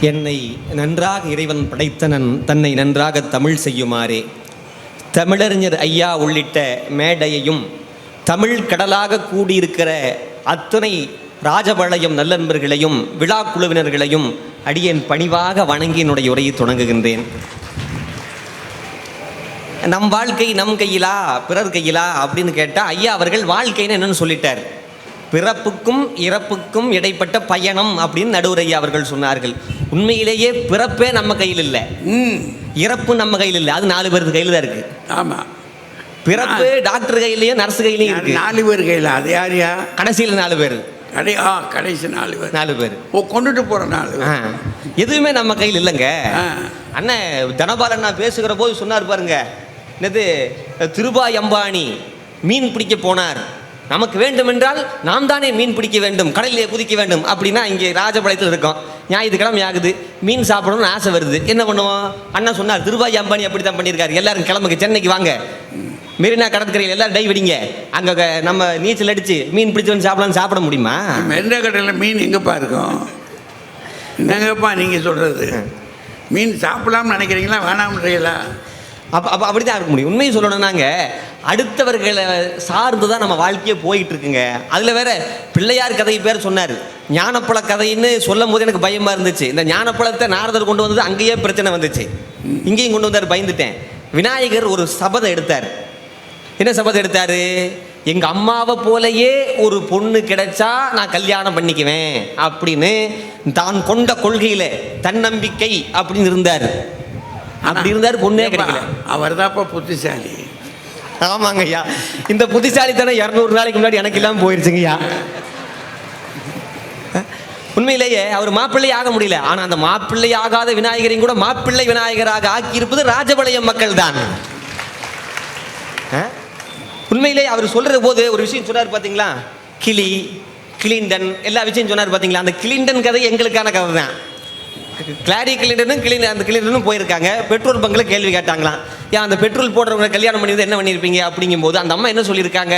என்னை நன்றாக இறைவன் படைத்தனன் தன்னை நன்றாக தமிழ் செய்யுமாறே. தமிழறிஞர் ஐயா உள்ளிட்ட மேடையையும் தமிழ் கடலாக கூடியிருக்கிற அத்தனை ராஜபாளையம் நல்லன்பர்களையும் விழா குழுவினர்களையும் அடியேன் பணிவாக வணங்கி என்னுடைய உரையை தொடங்குகின்றேன். நம் வாழ்க்கை நம் கையிலா பிறர் கையிலா அப்படின்னு கேட்டால் ஐயா அவர்கள் வாழ்க்கைன்னு என்னன்னு சொல்லிட்டார். பிறப்புக்கும் இறப்புக்கும் இடைப்பட்ட பயணம் அப்படின்னு நடுவர் ஐயா அவர்கள் சொன்னார்கள். உண்மையிலேயே பிறப்பே நம்ம கையில் இல்லை. ம். இறப்பு நம்ம கையில் இல்லை. அது நாலு பேருக்கு கையில் தான் இருக்கு. ஆமாம் பிறப்பு டாக்டர் கையிலயும் நர்ஸ் கையிலயும் இருக்கு. நாலு பேர் கையில். அது யார் யா? கடைசியில் நாலு பேர். கடை ஆ கடைசி நாலு பேர். நாலு பேர். ஓ கொண்டுட்டு போகிற நாலு. எதுவுமே நம்ம கையில் இல்லைங்க. அண்ணன் தனபாலன் நான் பேசுகிற போது சொன்னார் பாருங்க. என்னது திருபாய் அம்பானி மீன் பிடிக்க போனார். நமக்கு வேண்டுமென்றால் நாம் தானே மீன் பிடிக்க வேண்டும் கடலிலே குதிக்க வேண்டும். அப்படின்னா இங்கே ராஜபாளையத்தில் இருக்கோம். ஞாயிற்றுக்கிழமை ஆகுது. மீன் சாப்பிடணும்னு ஆசை வருது. என்ன பண்ணுவோம்? அண்ணன் சொன்னார் திருபாய் அம்பானி அப்படி தான் பண்ணியிருக்காரு. எல்லாரும் கிளம்புங்க சென்னைக்கு வாங்க. மெரினா கடற்கரையில் எல்லாரும் டை வெடிங்க அங்கே நம்ம நீச்சல் அடித்து மீன் பிடிச்சு வந்து சாப்பிடலாம்னு சாப்பிட முடியுமா? மெரினா கடையில் மீன் எங்கேப்பா இருக்கும்? என்னங்கப்பா நீங்கள் சொல்கிறது மீன் சாப்பிடலாம்னு நினைக்கிறீங்களா? வேணாம்ன்றீங்களா? அப்போ அப்போ அப்படி தான் இருக்க முடியும். உண்மையை சொல்லணும்னாங்க அடுத்தவர்களை சார்ந்து தான் நம்ம வாழ்க்கையே போயிட்டு இருக்குங்க அதில் வேற பிள்ளையார் கதை பேர் சொன்னார். ஞானப்பழ கதைன்னு சொல்லும் போது எனக்கு பயமாக இருந்துச்சு. இந்த ஞானப்பழத்தை நாரதர் கொண்டு வந்தது அங்கேயே பிரச்சனை வந்துச்சு. இங்கேயும் கொண்டு வந்தார் பயந்துட்டேன். விநாயகர் ஒரு சபதம் எடுத்தார். என்ன சபதம் எடுத்தார்? எங்கள் அம்மாவை போலயே ஒரு பொண்ணு கிடைச்சா நான் கல்யாணம் பண்ணிக்குவேன் அப்படின்னு தான் கொண்ட கொள்கையில் தன்னம்பிக்கை அப்படின்னு இருந்தார். அப்படி இருந்தார் பொண்ணே கிடைக்கல. அவர் தான்ப்பா புத்திசாலி. ஆமாங்க ஐயா இந்த புத்திசாலித்தனம் இரநூறு நாளைக்கு முன்னாடி எனக்கு இல்லாமல் போயிருச்சுங்க ஐயா உண்மையிலேயே அவர் மாப்பிள்ளை ஆக முடியல. ஆனா அந்த மாப்பிள்ளை ஆகாத விநாயகரையும் கூட மாப்பிள்ளை விநாயகராக ஆக்கியிருப்பது ராஜபாளையம் மக்கள் தான் உண்மையிலே அவர் சொல்ற போது ஒரு விஷயம் சொன்னார் பாத்தீங்களா? கிளி கிளிண்டன் எல்லா விஷயம் சொன்னார் பாத்தீங்களா? அந்த கிளிண்டன் கதை எங்களுக்கான கதை தான் கிளாரி கிளிண்டனும் கிளீன் அந்த கிளிண்டனும் போயிருக்காங்க. பெட்ரோல் பங்கில் கேள்வி கேட்டாங்களாம். ஏன் அந்த பெட்ரோல் போடுறவங்க கல்யாணம் பண்ணி என்ன பண்ணியிருப்பீங்க அப்படிங்கும்போது அந்த அம்மா என்ன சொல்லியிருக்காங்க?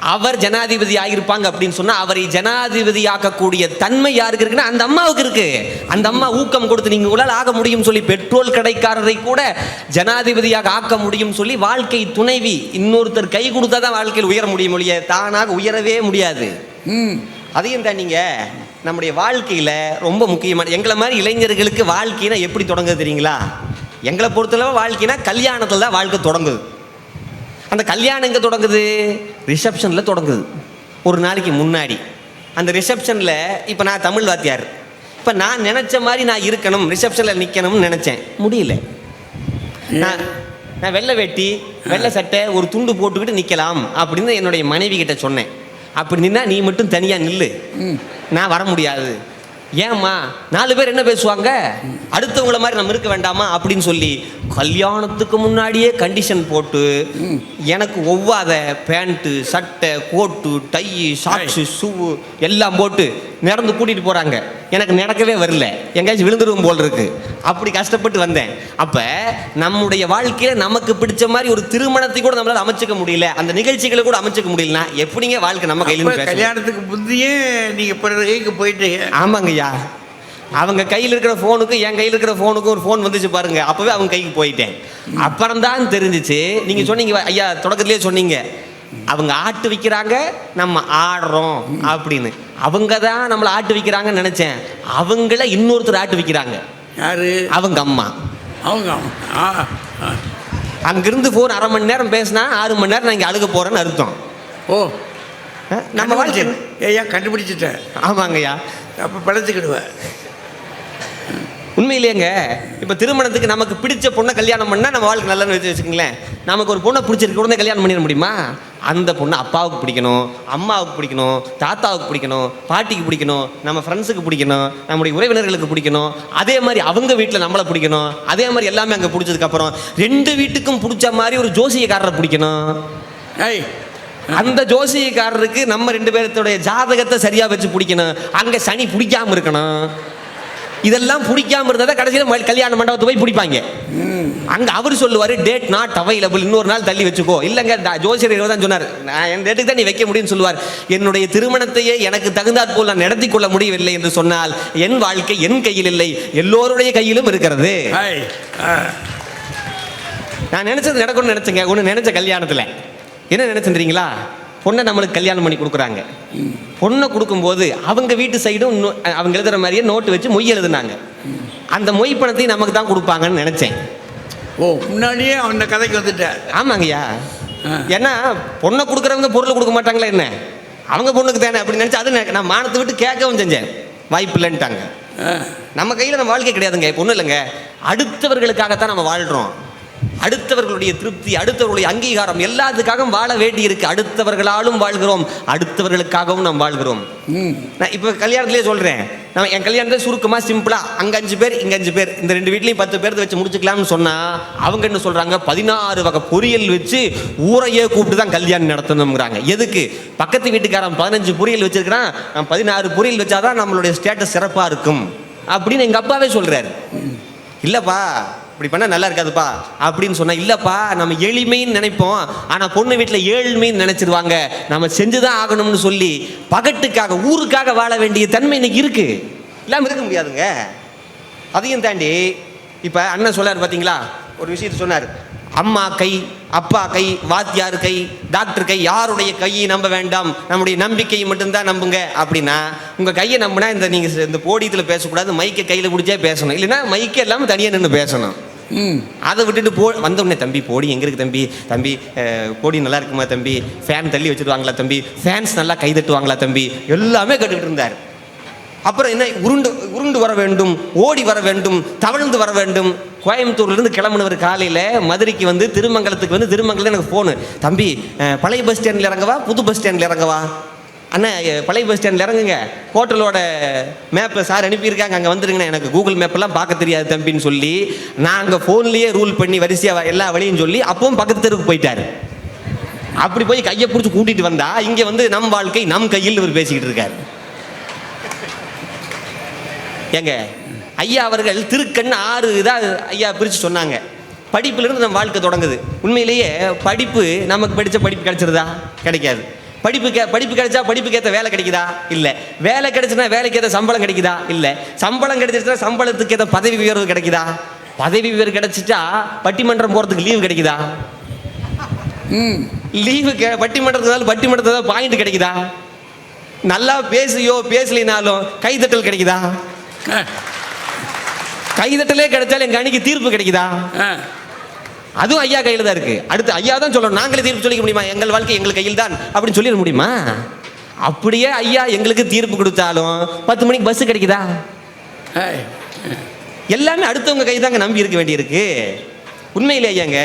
அவர் ஜனாதிபதி ஆகியிருப்பாங்க அப்படின்னு சொன்னா அவரை ஜனாதிபதி ஆக்கக்கூடிய தன்மை யாருக்கு இருக்குன்னா அந்த அம்மாவுக்கு இருக்கு. அந்த அம்மா ஊக்கம் கொடுத்து நீங்க உங்களால் ஆக முடியும் சொல்லி பெட்ரோல் கடைக்காரரை கூட ஜனாதிபதியாக ஆக்க முடியும் சொல்லி வாழ்க்கை துணைவி இன்னொருத்தர் கை கொடுத்தா தான் வாழ்க்கையில் உயர முடியும் ஒழிய தானாக உயரவே முடியாது. ம். அதையும் தாண்டிங்க. நம்முடைய வாழ்க்கையில் ரொம்ப முக்கியமான எங்களை மாதிரி இளைஞர்களுக்கு வாழ்க்கைனா எப்படி தொடங்குது தெரியுங்களா? எங்களை பொறுத்தளவு வாழ்க்கைனா கல்யாணத்தில் தான் வாழ்க்கை தொடங்குது. அந்த கல்யாணம் எங்கே தொடங்குது? ரிசப்ஷனில் தொடங்குது. ஒரு நாளைக்கு முன்னாடி. அந்த ரிசப்ஷனில் இப்போ நான் தமிழ் வாத்தியார். இப்போ நான் நினச்ச மாதிரி நான் இருக்கணும் ரிசப்ஷனில் நிற்கணும்னு நினச்சேன். முடியல. நான் நான் வெள்ளை வெட்டி வெள்ளை சட்டை ஒரு துண்டு போட்டுக்கிட்டு நிற்கலாம் அப்படின்னு என்னுடைய மனைவி கிட்ட சொன்னேன். அப்படி நின்னா நீ மட்டும் தனியாக நில்லு. நான் வர முடியாது. ஏம்மா நாலு பேர் என்ன பேசுவாங்க? அடுத்தவங்கள மாதிரி நம்ம இருக்க வேண்டாமா? அப்படின்னு சொல்லி கல்யாணத்துக்கு முன்னாடியே கண்டிஷன் போட்டு எனக்கு ஒவ்வாத பேண்ட்டு சட்டை கோட்டு டை சாக்ஸு ஷூ எல்லாம் போட்டு நடந்து கூட்டிகிட்டு போகிறாங்க எனக்கு நடக்கவே வரல. எங்கேயாச்சும் விழுந்துருவோம் போல் இருக்கு. அப்படி கஷ்டப்பட்டு வந்தேன். அப்போ நம்முடைய வாழ்க்கையில் நமக்கு பிடிச்ச மாதிரி ஒரு திருமணத்தை கூட நம்மளால் அமைச்சுக்க முடியல. அந்த நிகழ்ச்சிகளை கூட அமைச்சுக்க முடியலனா எப்படிங்க வாழ்க்கை நம்ம கையில கல்யாணத்துக்கு புத்தியே நீங்கள் பிறர் கைக்கு போயிட்டீங்க. ஆமாங்கய்யா. அவங்க கையில் இருக்கிற ஃபோனுக்கும் என் கையில் இருக்கிற ஃபோனுக்கும் ஒரு ஃபோன் வந்துச்சு பாருங்க. அப்பவே அவங்க கைக்கு போயிட்டேன். அப்புறம் தான் தெரிஞ்சிச்சு. நீங்க சொன்னீங்க ஐயா தொடக்கத்திலேயே சொன்னீங்க. அவங்க ஆட்டு வைக்கிறாங்க நம்ம ஆடுறோம் அப்படின்னு. அவங்க தான் நம்மளை ஆட்டு வைக்கிறாங்கன்னு நினைச்சேன். அவங்கள இன்னொருத்தர் ஆட்டு வைக்கிறாங்க. யாரு? அவங்க அம்மா. அவங்க. அங்கிருந்து ஃபோன் அரை மணி நேரம் பேசினா ஆறு மணி நேரம் நான் இங்கே அழுக போறேன்னு அர்த்தம். ஓ. நம்ம வாழ்க்கை ஏய்யா கண்டுபிடிச்சிட்டேன் ஆமாங்கய்யா. அப்போ பிழைச்சிக்கிடுவேன் உண்மையிலேங்க இப்போ திருமணத்துக்கு நமக்கு பிடிச்ச பொண்ணை கல்யாணம் பண்ணால் நம்ம வாழ்க்கை நல்லன்னு வச்சு வச்சுக்கோங்களேன். நமக்கு ஒரு பொண்ணை பிடிச்சிருக்கு உடனே கல்யாணம் பண்ணிட முடியுமா? அந்த பொண்ணு அப்பாவுக்கு பிடிக்கணும் அம்மாவுக்கு பிடிக்கணும் தாத்தாவுக்கு பிடிக்கணும் பாட்டிக்கு பிடிக்கணும் நம்ம ஃப்ரெண்ட்ஸுக்கு பிடிக்கணும் நம்முடைய உறவினர்களுக்கு பிடிக்கணும். அதே மாதிரி அவங்க வீட்டில் நம்மளை பிடிக்கணும். அதே மாதிரி எல்லாமே அங்கே பிடிச்சதுக்கப்புறம் ரெண்டு வீட்டுக்கும் பிடிச்ச மாதிரி ஒரு ஜோசியக்காரரை பிடிக்கணும். ஏய். அந்த ஜோசியக்காரருக்கு நம்ம ரெண்டு பேர்த்தோடைய ஜாதகத்தை சரியா வச்சு பிடிக்கணும். அங்க சனி பிடிக்காம இருக்கணும். இதெல்லாம் பிடிக்காம இருந்தா கடைசியில் கல்யாண மண்டபத்தை போய் பிடிப்பாங்க. அங்க அவர் சொல்லுவாரு டேட் நாட் அவைலபிள் இன்னொரு நாள் தள்ளி வச்சுக்கோ. இல்லைங்க ஜோசியர் தான் சொன்னார். நான் என் டேட்டுக்கு தான் நீ வைக்க முடியும்னு சொல்லுவார். என்னுடைய திருமணத்தையே எனக்கு தகுந்தாற் போல் நான் நடத்தி கொள்ள முடியவில்லை என்று சொன்னால் என் வாழ்க்கை என் கையில் இல்லை. எல்லோருடைய கையிலும் இருக்கிறது. நான் நினைச்சது நடக்கணும்னு நினைச்சேங்க. ஒன்று நினைச்ச கல்யாணத்தில். என்ன நினைச்சுன்றீங்களா பொண்ணை நம்மளுக்கு கல்யாணம் பண்ணி கொடுக்குறாங்க. பொண்ணை கொடுக்கும்போது அவங்க வீட்டு சைடும் அவங்க எழுதுற மாதிரியே நோட்டு வச்சு மொய் எழுதுனாங்க. அந்த மொய் பணத்தையும் நமக்கு தான் கொடுப்பாங்கன்னு நினைச்சேன். ஓ முன்னாடியே அந்த கதைக்கு வந்துட்டார். ஆமாங்கய்யா. ஏன்னா பொண்ணை கொடுக்குறவங்க பொருளை கொடுக்க மாட்டாங்களா என்ன? அவங்க பொண்ணுக்கு தானே அப்படின்னு நினச்சி அது நான் மானத்தை விட்டு கேட்கவும் செஞ்சேன். வாய்ப்பு இல்லைன்ட்டாங்க. நம்ம கையில் நம்ம வாழ்க்கை கிடையாதுங்க ஒன்றும் இல்லைங்க. அடுத்தவர்களுக்காகத்தான் நம்ம வாழ்கிறோம் அடுத்தவர்களுடைய திருப்தி அடுத்தவர்களுடைய அங்கீகாரம் எல்லாத்துக்காகவும் வாழ வேண்டி இருக்கு அடுத்தவர்களாலும் வாழ்கிறோம் அடுத்தவர்களுக்காகவும் நாம் வாழ்கிறோம். நான் இப்போ கல்யாணத்திலே சொல்கிறேன் நான் என் கல்யாணத்தில் சுருக்கமாக சிம்பிளாக அங்கே அஞ்சு பேர் இங்கே அஞ்சு பேர் இந்த ரெண்டு வீட்லேயும் பத்து பேர்த்து வச்சு முடிச்சுக்கலாம்னு சொன்னால் அவங்க என்ன சொல்கிறாங்க பதினாறு வகை பொரியல் வச்சு ஊரையே கூப்பிட்டு தான் கல்யாணம் நடத்தணுங்கிறாங்க எதுக்கு? பக்கத்து வீட்டுக்காரன் பதினஞ்சு பொரியல் வச்சிருக்கிறான். நான் பதினாறு பொரியல் வச்சாதான் நம்மளுடைய ஸ்டேட்டஸ் சிறப்பாக இருக்கும். அப்படின்னு எங்கள் அப்பாவே சொல்கிறாரு இல்லைப்பா இப்படி பண்ணால் நல்லா இருக்காதுப்பா அப்படின்னு சொன்னால் இல்லைப்பா நம்ம எளிமைன்னு நினைப்போம். ஆனால் பொண்ணு வீட்டில் ஏழ்மைன்னு நினச்சிருவாங்க. நம்ம செஞ்சு தான் ஆகணும்னு சொல்லி பகட்டுக்காக ஊருக்காக வாழ வேண்டிய தன்மை இன்னைக்கு இருக்குது இல்லாமல் இருக்க முடியாதுங்க. அதையும் தாண்டி இப்போ அண்ணன் சொல்லார் பார்த்தீங்களா ஒரு விஷயத்தை சொன்னார். அம்மா கை அப்பா கை வாத்தியார் கை டாக்டர் கை யாருடைய கையை நம்ப வேண்டாம்? நம்முடைய நம்பிக்கையை மட்டும்தான் நம்புங்க. அப்படின்னா உங்கள் கையை நம்பினா இந்த நீங்கள் இந்த போடியத்தில் பேசக்கூடாது மைக்கை கையில் பிடிச்சே பேசணும். இல்லைன்னா மைக்கே இல்லாமல் தனியாக நின்று பேசணும். அதை விட்டுட்டு போ வந்த உடனே தம்பி போடி எங்கே இருக்கு தம்பி? தம்பி கோடி நல்லா இருக்குமா தம்பி? ஃபேன் தள்ளி வச்சுருவாங்களா தம்பி? ஃபேன்ஸ் நல்லா கை தட்டுவாங்களா தம்பி? எல்லாமே கேட்டுக்கிட்டு இருந்தார். அப்புறம் என்ன உருண்டு உருண்டு வர வேண்டும் ஓடி வர வேண்டும் தவழ்ந்து வர வேண்டும். கோயம்புத்தூர்லேருந்து கிளம்புனவர் காலையில் மதுரைக்கு வந்து திருமங்கலத்துக்கு வந்து திருமங்கலம் எனக்கு ஃபோனு தம்பி பழைய பஸ் ஸ்டாண்டில் இறங்கவா? புது பஸ் ஸ்டாண்டில் இறங்கவா? அண்ணா பழைய பஸ் ஸ்டாண்டில் இறங்குங்க. ஹோட்டலோட மேப்பை சார் அனுப்பியிருக்காங்க. அங்கே வந்துருங்கண்ணா. எனக்கு கூகுள் மேப்பெல்லாம் பார்க்க தெரியாது தம்பின்னு சொல்லி நான் அங்கே ஃபோன்லேயே ரூல் பண்ணி வரிசையாக எல்லா வழியும் சொல்லி அப்பவும் பக்கத்து தெருவுக்கு போயிட்டார். அப்படி போய் கையை பிடிச்சி கூட்டிகிட்டு வந்தா இங்கே வந்து நம் வாழ்க்கை நம் கையில் இவர் பேசிக்கிட்டு இருக்கார். ஏங்க ஐயா அவர்கள் திருக்கண் ஆறு இதாக ஐயா பிரித்து சொன்னாங்க. படிப்புலேருந்து நம்ம வாழ்க்கை தொடங்குது. உண்மையிலேயே படிப்பு நமக்கு படித்த படிப்பு கிடைச்சிருதா? கிடைக்காது. படிப்பு கே படிப்பு கிடைச்சா படிப்புக்கு ஏற்ற வேலை கிடைக்குதா? இல்லை. வேலை கிடைச்சுன்னா வேலைக்கு ஏற்ற சம்பளம் கிடைக்குதா? இல்லை. சம்பளம் கிடைச்சிருச்சா சம்பளத்துக்கு ஏற்ற பதவி உயர்வு கிடைக்குதா? பதவி உயர்வு கிடைச்சிட்டா பட்டிமன்றம் போகிறதுக்கு லீவு கிடைக்குதா? ம். லீவு பட்டிமன்றத்துக்கு பட்டிமன்றத்தில் பாயிண்ட் கிடைக்குதா? நல்லா பேசியோ பேசலினாலும் கைதட்டல் கிடைக்குதா? கைதட்டலே கிடைச்சாலும் எங்க அணிக்கு தீர்ப்பு கிடைக்குதா? அதுவும் ஐயா கையில் தான் இருக்கு. அடுத்து ஐயா தான் சொல்லணும். நாங்களே தீர்ப்பு சொல்லிக்க முடியுமா? எங்கள் வாழ்க்கை எங்கள் கையில் தான் அப்படின்னு சொல்லிட முடியுமா? அப்படியே ஐயா எங்களுக்கு தீர்ப்பு கொடுத்தாலும் பத்து மணிக்கு பஸ் கிடைக்குதா? எல்லாமே அடுத்தவங்க கை தாங்க நம்பி இருக்க வேண்டியிருக்கு. உண்மையிலே ஐயாங்க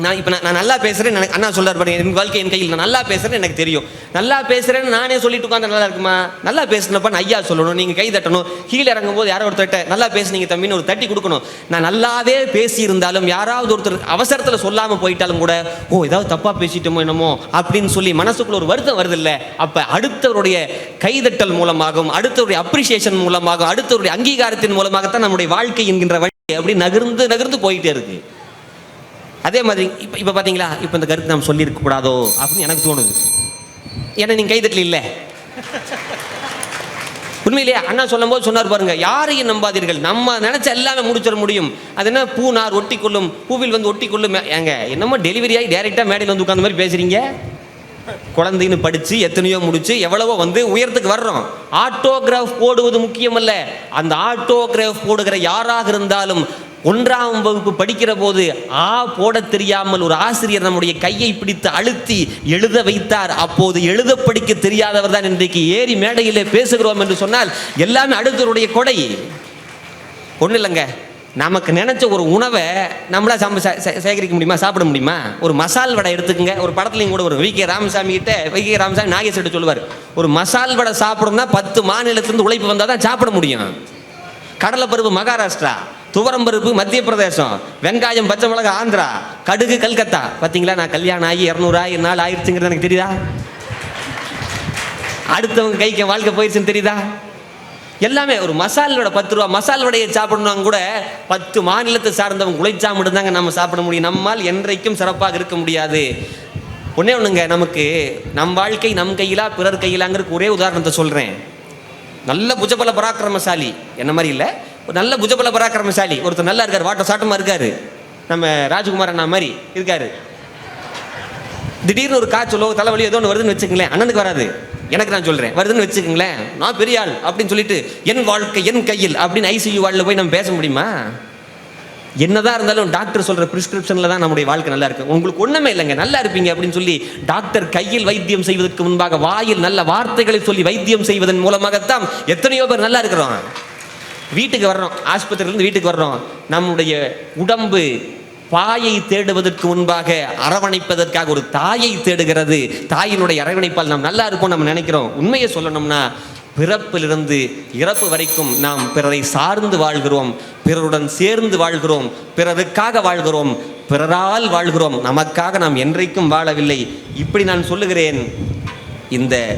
நான் இப்போ நான் நல்லா பேசுகிறேன் எனக்கு அண்ணா சொல்றாரு பாருங்க என் வாழ்க்கை என் கையில். நான் நல்லா பேசுகிறேன் எனக்கு தெரியும். நல்லா பேசுகிறேன்னு நானே சொல்லிட்டு உட்காந்து நல்லா இருக்குமா? நல்லா பேசுனப்ப நான் ஐயா சொல்லணும் நீங்கள் கை தட்டணும். கீழே இறங்கும் போது யாரோ ஒருத்தர்கிட்ட நல்லா பேசுனீங்க தம்பின்னு ஒரு தட்டி கொடுக்கணும். நான் நல்லாவே பேசியிருந்தாலும் யாராவது ஒருத்தர் அவசரத்தில் சொல்லாமல் போயிட்டாலும் கூட ஓ ஏதாவது தப்பாக பேசிட்டோமோ என்னமோ? அப்படின்னு சொல்லி மனசுக்குள்ள ஒரு வருத்தம் வருது இல்லை அப்போ அடுத்தவருடைய கைதட்டல் மூலமாகவும் அடுத்தவருடைய அப்ரிசியேஷன் மூலமாகவும் அடுத்தவருடைய அங்கீகாரத்தின் மூலமாகத்தான் நம்முடைய வாழ்க்கை என்கின்ற வழி அப்படி நகர்ந்து நகர்ந்து போயிட்டே இருக்குது அதே மாதிரி இப்போ இப்போ பார்த்தீங்களா இப்போ இந்த கருத்து நாம் சொல்லியிருக்க கூடாதோ? அப்படின்னு எனக்கு தோணுது. ஏன்னா நீங்கள் கைதட்டல இல்லை. உண்மையிலேயே அண்ணா சொல்லும்போது சொன்னார் பாருங்க யாரையும் நம்பாதீர்கள். நம்ம நினைச்ச எல்லாமே முடிச்சிட முடியும். அது என்ன பூ நார் ஒட்டி கொள்ளும் பூவில் வந்து ஒட்டி கொள்ளும் ஏங்க என்னமோ டெலிவரி ஆகி டேரெக்டாக மேடையில் வந்து உட்காந்த மாதிரி பேசுறீங்க? குழந்தைன்னு படித்து எத்தனையோ முடிச்சு எவ்வளவோ வந்து உயரத்துக்கு வர்றோம். ஆட்டோகிராஃப் போடுவது முக்கியமல்ல. அந்த ஆட்டோகிராஃப் போடுகிற யாராக இருந்தாலும் ஒன்றாம் வகுப்பு படிக்கிற போது ஆ போட தெரியாமல் ஒரு ஆசிரியர் நம்முடைய கையை பிடித்து அழுத்தி எழுத வைத்தார். அப்போது எழுத படிக்க தெரியாதவர் தான் இன்றைக்கு ஏறி மேடையிலே பேசுகிறோம் என்று சொன்னால் எல்லாமே அடுத்தவருடைய கொடை. ஒன்றும் இல்லைங்க. நமக்கு நினச்ச ஒரு உணவை நம்மளா சம்ப சே- சேகரிக்க முடியுமா? சாப்பிட முடியுமா? ஒரு மசால் வடை எடுத்துக்கங்க. ஒரு படத்துலையும் கூட வரும். வி. கே. ராமசாமி கிட்ட வி. கே. ராமசாமி நாகேஸ்வரர் சொல்லுவார். ஒரு மசால் வடை சாப்பிடணும்னா பத்து மாநிலத்திலிருந்து உழைப்பு வந்தால் தான் சாப்பிட முடியும். கடலைப்பருப்பு மகாராஷ்டிரா. துவரம்பருப்பு மத்திய பிரதேசம் வெங்காயம் பச்சை மிளகா ஆந்திரா கடுகு கல்கத்தா. பார்த்தீங்களா நான் கல்யாணம் ஆகி இரநூறு ஆயிரம் நாள் ஆயிடுச்சுங்கிறது எனக்கு தெரியுதா? அடுத்தவங்க கைக்கு வாழ்க்கை போயிடுச்சுன்னு தெரியுதா? எல்லாமே ஒரு மசால் வடை பத்து ரூபா மசால் வடையை சாப்பிடணும் கூட பத்து மாநிலத்தை சார்ந்தவங்க உழைச்சா மட்டும்தாங்க நம்ம சாப்பிட முடியும். நம்மால் என்றைக்கும் சிறப்பாக இருக்க முடியாது. ஒன்னே ஒண்ணுங்க நமக்கு நம் வாழ்க்கை நம் கையிலா பிறர் கையிலாங்கிறதுக்கு ஒரே உதாரணத்தை சொல்றேன். நல்ல புஜபல பராக்கிரமசாலி. என்ன மாதிரி இல்லை? ஒரு நல்ல புஜபல பராக்கிரமசாலி. ஒருத்தர் நல்லா இருக்கார் வாட்ட சாட்டமாக இருக்காரு. நம்ம ராஜகுமார் அண்ணா மாதிரி இருக்காரு. திடீர்னு ஒரு காய்ச்சலோ தலைவலி ஏதோ ஒன்று வருதுன்னு வச்சுக்கங்களேன் அண்ணனுக்கு வராது. எனக்கு நான் சொல்கிறேன் வருதுன்னு வச்சுக்கங்களேன் நான் பெரிய ஆள் அப்படின்னு சொல்லிட்டு என் வாழ்க்கை என் கையில் அப்படின்னு ஐசியூ வார்டில் போய் நம்ம பேச முடியுமா? என்னதான் இருந்தாலும் டாக்டர் சொல்கிற ப்ரிஸ்கிரிப்ஷனில் தான் நம்முடைய வாழ்க்கை நல்லா இருக்கு. உங்களுக்கு ஒன்றுமே இல்லைங்க நல்லா இருப்பீங்க அப்படின்னு சொல்லி டாக்டர் கையில் வைத்தியம் செய்வதற்கு முன்பாக வாயில் நல்ல வார்த்தைகளை சொல்லி வைத்தியம் செய்வதன் மூலமாகத்தான் எத்தனையோ பேர் நல்லா இருக்கிறோம். வீட்டுக்கு வர்றோம். ஆஸ்பத்திரியிலேருந்து வீட்டுக்கு வர்றோம். நம்முடைய உடம்பு பாயை தேடுவதற்கு முன்பாக அரவணைப்பதற்காக ஒரு தாயை தேடுகிறது. தாயினுடைய அரவணைப்பால் நாம் நல்லா இருப்போம் நம்ம நினைக்கிறோம். உண்மையை சொல்லணும்னா பிறப்பிலிருந்து இறப்பு வரைக்கும் நாம் பிறரை சார்ந்து வாழ்கிறோம். பிறருடன் சேர்ந்து வாழ்கிறோம். பிறருக்காக வாழ்கிறோம். பிறரால் வாழ்கிறோம். நமக்காக நாம் என்றைக்கும் வாழவில்லை. இப்படி நான் சொல்லுகிறேன். இந்த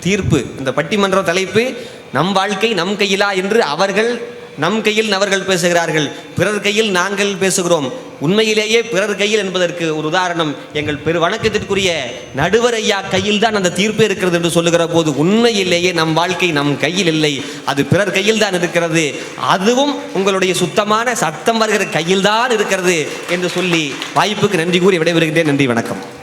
தீர்ப்பு இந்த பட்டிமன்ற தலைப்பு நம் வாழ்க்கை நம் கையிலா என்று அவர்கள் நம் கையில் அவர்கள் பேசுகிறார்கள். பிறர் கையில் நாங்கள் பேசுகிறோம். உண்மையிலேயே பிறர் கையில் என்பதற்கு ஒரு உதாரணம். எங்கள் பெரு வணக்கத்திற்குரிய நடுவர் ஐயா கையில் தான் அந்த தீர்ப்பு இருக்கிறது என்று சொல்லுகிற போது உண்மையிலேயே நம் வாழ்க்கை நம் கையில் இல்லை. அது பிறர் கையில் தான் இருக்கிறது. அதுவும் உங்களுடைய சுத்தமான சத்தம் வருகிற கையில் தான் இருக்கிறது என்று சொல்லி வாய்ப்புக்கு நன்றி கூறி விடைபெறுகின்றேன். நன்றி வணக்கம்.